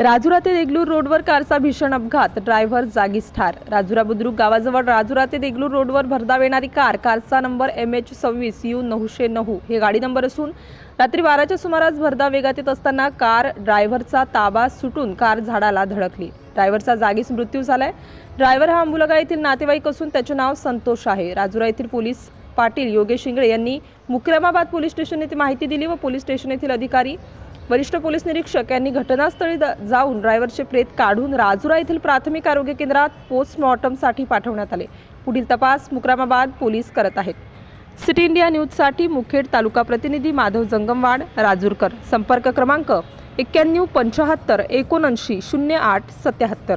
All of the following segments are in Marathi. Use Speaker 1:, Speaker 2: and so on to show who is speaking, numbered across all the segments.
Speaker 1: राजुरा ते देगलूर रोडवर कारचा भीषण अपघात. ड्रायव्हर जागीच ठार. राजुरा बुद्रुक गावाजवळ राजुरा ते देगलूर रोडवर भरधाव येणारी कार. कारचा नंबर एम एच सव्वीस यू नऊशे नऊ. हे गाडी नंबर असून रात्री बाराच्या सुमारास भरधाव वेगात येत असताना कार ड्रायव्हरचा ताबा सुटून कार झाडाला धडकली. ड्रायव्हरचा जागीच मृत्यू झालाय. ड्रायव्हर हा अंबुलगा येथील नातेवाईक असून त्याचे नाव संतोष आहे. राजुरा येथील पोलीस पाटील योगेश इंगळे यांनी मुक्रमाबाद पोलीस स्टेशन येथे माहिती दिली व पोलीस स्टेशन येथील अधिकारी वरिष्ठ पोलीस निरीक्षक यांनी घटनास्थळी जाऊन ड्रायव्हरचे प्रेत काढून राजुरा येथील प्राथमिक आरोग्य केंद्रात पोस्टमॉर्टमसाठी पाठवण्यात आले. पुढील तपास मुक्रामाबाद पोलीस करत आहेत. सिटी इंडिया न्यूजसाठी मुखेड तालुका प्रतिनिधी माधव जंगमवाड राजूरकर. संपर्क क्रमांक एक्क्याण्णव पंच्याहत्तर एकोणऐंशी शून्य आठ सत्याहत्तर.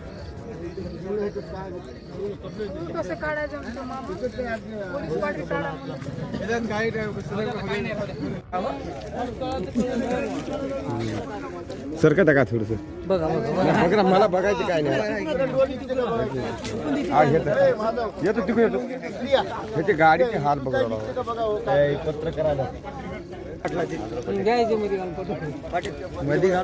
Speaker 2: कसं काढायचं म्हणतो मामा। पोलीस पाटील काढा
Speaker 3: सरकत आहे का थोडस बघा बघा मला बघायचं काय नाही हा? घेत येतो तिकडे येतो ह्याचे गाडीचे हात बघा पत्र मध्ये घाल